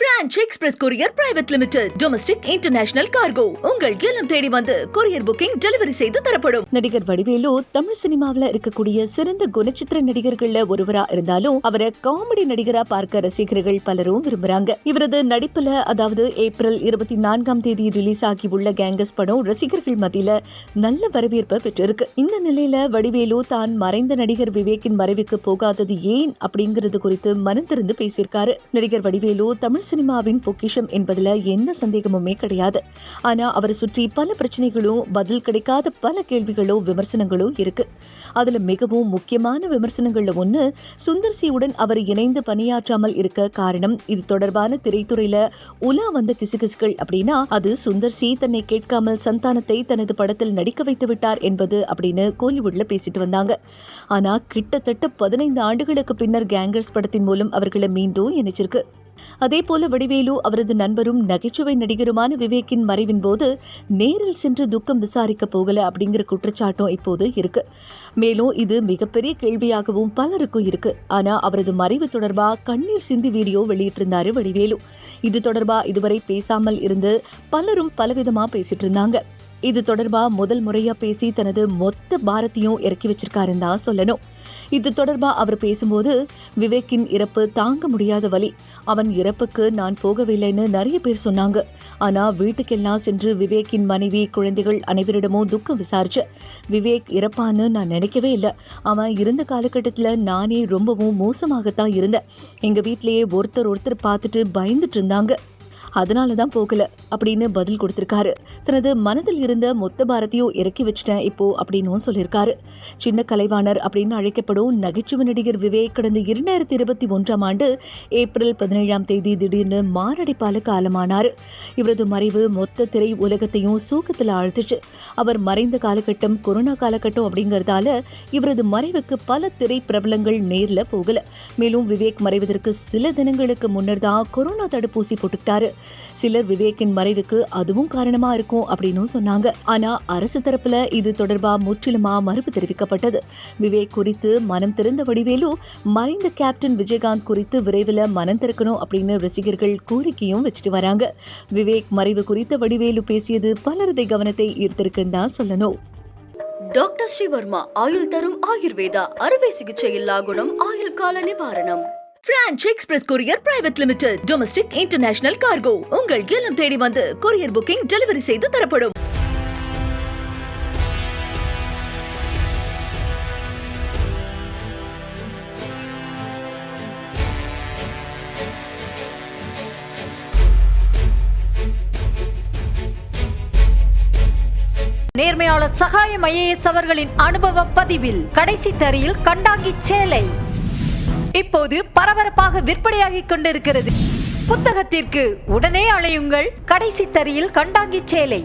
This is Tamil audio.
Branch express courier private limited domestic international cargo உங்கள் இல்லம் தேடி வந்து கொரியர் புக்கிங் டெலிவரி செய்து தரப்படும். நடிகர் வடிவேலு தமிழ் சினிமாவில் இருக்கக்கூடிய சிறந்த குணச்சித்திர நடிகர்கள்ல ஒருவரா இருந்தாலும் அவரை காமெடி நடிகரா பார்க்க ரசிகர்கள் பலரும் விரும்புறாங்க. இவரது நடிப்புல அதாவது ஏப்ரல் இருபத்தி நான்காம் தேதி ரிலீஸ் ஆகி உள்ள கேங்கஸ் படம் ரசிகர்கள் மத்தியில நல்ல வரவேற்பை பெற்றிருக்கு. இந்த நிலையில வடிவேலு தான் மறைந்த நடிகர் விவேக்கின் மறைவுக்கு போகாதது ஏன் அப்படிங்கிறது குறித்து மனம் திறந்து பேசியிருக்காரு. நடிகர் வடிவேலு தமிழ் சினிமாவின் பொக்கிஷம் என்பதில் எந்த சந்தேகமுமே கிடையாது. ஆனால் அவரை சுற்றி பல பிரச்சனைகளும் பதில் கிடைக்காத பல கேள்விகளோ விமர்சனங்களோ இருக்கு. அதில் மிகவும் முக்கியமான விமர்சனங்களில் ஒன்று சுந்தர் சியுடன் அவர் இணைந்து பணியாற்றாமல் இருக்க காரணம் இது தொடர்பான திரைத்துறையில் உலா வந்த கிசுகிசுகள் அப்படின்னா அது சுந்தர் சி தன்னை கேட்காமல் சந்தானத்தை தனது படத்தில் நடிக்க வைத்து விட்டார் என்பது அப்படின்னு கோலிவுட்ல பேசிட்டு வந்தாங்க. ஆனா கிட்டத்தட்ட பதினைந்து ஆண்டுகளுக்கு பின்னர் கேங்கர்ஸ் படத்தின் மூலம் அவர்களை மீண்டும் இணைச்சிருக்கு. அதே போல வடிவேலு அவரது நண்பரும் நகைச்சுவை நடிகருமான விவேக்கின் மறைவின் போது நேரில் சென்று துக்கம் விசாரிக்க போகல அப்படிங்கிற குற்றச்சாட்டும் இப்போது இருக்கு. மேலும் இது மிகப்பெரிய கேள்வியாகவும் பலருக்கும் இருக்கு. ஆனா அவரது மறைவு தொடர்பா கண்ணீர் சிந்தி வீடியோ வெளியிட்டிருந்தாரு வடிவேலு. இது தொடர்பா இதுவரை பேசாமல் இருந்து பலரும் பலவிதமா பேசிட்டு இருந்தாங்க. இது தொடர்பா முதல் முறையா பேசி தனது மொத்த பாரத்தையும் இறக்கி வச்சிருக்காருன்னு தான் சொல்லணும். இது தொடர்பா அவர் பேசும்போது விவேக்கின் இறப்பு தாங்க முடியாத வழி அவன் இறப்புக்கு நான் போகவில்லைன்னு நிறைய பேர் சொன்னாங்க. ஆனா வீட்டுக்கெல்லாம் சென்று விவேக்கின் மனைவி குழந்தைகள் அனைவரிடமும் துக்கம் விசாரிச்சு விவேக் இறப்பான்னு நான் நினைக்கவே இல்லை. அவன் இருந்த காலகட்டத்தில் நானே ரொம்பவும் மோசமாகத்தான் இருந்தேன். எங்க வீட்டிலேயே ஒருத்தர் ஒருத்தர் பார்த்துட்டு பயந்துட்டு இருந்தாங்க. அதனால தான் போகல அப்படின்னு பதில் கொடுத்திருக்காரு. தனது மனதில் இருந்த மொத்த பாரதியும் இறக்கி வச்சிட்டேன் இப்போ அப்படின்னும் சொல்லியிருக்காரு. சின்ன கலைவாணர் அப்படின்னு அழைக்கப்படும் நகைச்சுவை நடிகர் விவேக் கடந்த இரண்டாயிரத்தி இருபத்தி ஒன்றாம் ஆண்டு ஏப்ரல் பதினேழாம் தேதி திடீர்னு மாரடைப்பால காலமானார். இவரது மறைவு மொத்த திரை உலகத்தையும் சூக்கத்தில் ஆழ்த்துச்சு. அவர் மறைந்த காலகட்டம் கொரோனா காலகட்டம் அப்படிங்கிறதால இவரது மறைவுக்கு பல திரை பிரபலங்கள் நேரில் போகல. மேலும் விவேக் மறைவதற்கு சில தினங்களுக்கு முன்னர் தான் கொரோனா தடுப்பூசி போட்டுக்கிட்டாரு. சிலர் விவேக்கின் மறைவுக்கு அதுவும் காரணமா இருக்கும் அப்படின்னும் சொன்னாங்க. ஆனா அரசு தரப்புல இது தொடர்பா முற்றிலுமா மறுப்பு தெரிவிக்கப்பட்டது. விவேக் குறித்து மனம் திறந்த வடிவேலு மறைந்த கேப்டன் விஜயகாந்த் குறித்து விரைவில் மனம் திறக்கணும் அப்படின்னு ரசிகர்கள் கோரிக்கையும் வச்சுட்டு வராங்க. விவேக் மறைவு குறித்த வடிவேலு பேசியது பலரது கவனத்தை ஈர்த்திருக்குன்னு தான் சொல்லணும். டாக்டர் ஸ்ரீவர்மா ஆயுள் தரும் ஆயுர்வேதா அறுவை சிகிச்சையில்லா குணம் ஆயுள் கால நிவாரணம். Branch express courier private limited domestic international cargo உங்கள் இல்லம் தேடி வந்து கொரியர் புக்கிங் டெலிவரி செய்து தரப்படும். நேர்மையாளர் சகாயம் ஐஏஎஸ் அவர்களின் அனுபவ பதிவில் கடைசி தரியில் கண்டாங்கி சேலை. இப்போது பரபரப்பாக விற்பனையாகிக் கொண்டிருக்கிறது. புத்தகத்திற்கு உடனே அழையுங்கள் கடைசி தரியில் கண்டாங்கி சேலை.